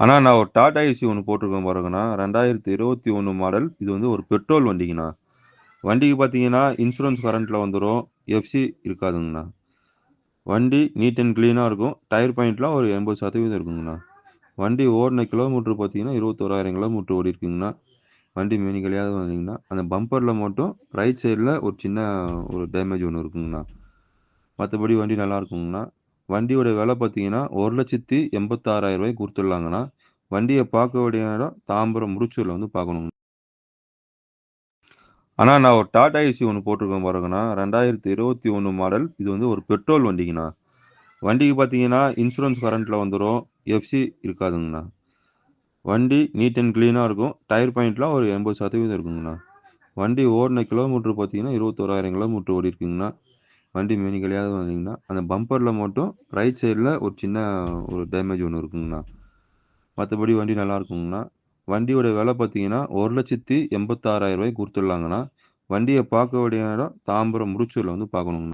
அண்ணா நான் ஒரு டாடா ஏசி ஒன்று போட்டிருக்கேன் பாருங்கண்ணா. ரெண்டாயிரத்தி இருபத்தி ஒன்று மாடல். இது வந்து ஒரு பெட்ரோல் வண்டிங்கண்ணா. வண்டிக்கு பார்த்தீங்கன்னா இன்சூரன்ஸ் கரண்ட்டில் வந்துடும் எஃப்சி இருக்காதுங்கண்ணா. வண்டி நீட் அண்ட் க்ளீனாக இருக்கும். டயர் பாயிண்ட்லாம் ஒரு எண்பது சதவீதம் இருக்குங்கண்ணா. வண்டி ஓடின கிலோமீட்ரு பார்த்தீங்கன்னா இருபத்தோராயிரம் கிலோமீட்ரு ஓடி இருக்குங்கண்ணா. வண்டி மெனிக்கலையாவது வந்தீங்கன்னா அந்த பம்பரில் மட்டும் ரைட் சைடில் ஒரு சின்ன ஒரு டேமேஜ் ஒன்று இருக்குங்கண்ணா. மற்றபடி வண்டி நல்லா இருக்குங்கண்ணா. வண்டியோட விலை பார்த்தீங்கன்னா ஒரு லட்சத்தி எண்பத்தாறாயிரம் ரூபாய் கொடுத்துடலாங்கன்னா வண்டியை பார்க்க வேண்டிய இடம் தாம்பரம் முடிச்சூரில் வந்து பார்க்கணும் அண்ணா நான் ஒரு டாடா ஏசி ஒன்று போட்டிருக்கேன் பாருங்கண்ணா. ரெண்டாயிரத்தி இருபத்தி ஒன்று மாடல். இது வந்து ஒரு பெட்ரோல் வண்டிங்கண்ணா. வண்டிக்கு பார்த்தீங்கன்னா இன்சூரன்ஸ் கரண்ட்டில் வந்துடும் எஃப்சி இருக்காதுங்கண்ணா. வண்டி நீட் அண்ட் க்ளீனாக இருக்கும். டயர் பாயிண்ட்லாம் ஒரு எண்பது சதவீதம் இருக்குங்கண்ணா. வண்டி ஓடின கிலோமீட்ரு பார்த்தீங்கன்னா இருபத்தோராயிரம் கிலோமீட்டர் ஓடி இருக்குங்கண்ணா வண்டி மெனிக்கலையாவது வந்தீங்கன்னா அந்த பம்பரில் மட்டும் ரைட் சைடில் ஒரு சின்ன ஒரு டேமேஜ் ஒன்று இருக்குங்கண்ணா. மற்றபடி வண்டி நல்லா இருக்குங்கண்ணா. வண்டியோட விலை பார்த்தீங்கன்னா ஒரு லட்சத்தி எண்பத்தாறாயிரம் ரூபாய்க்கு கொடுத்துடலாங்கண்ணா. வண்டியை பார்க்க வேண்டிய இடம் தாம்பரம் முடிச்சூரில் வந்து பார்க்கணுங்கண்ணா.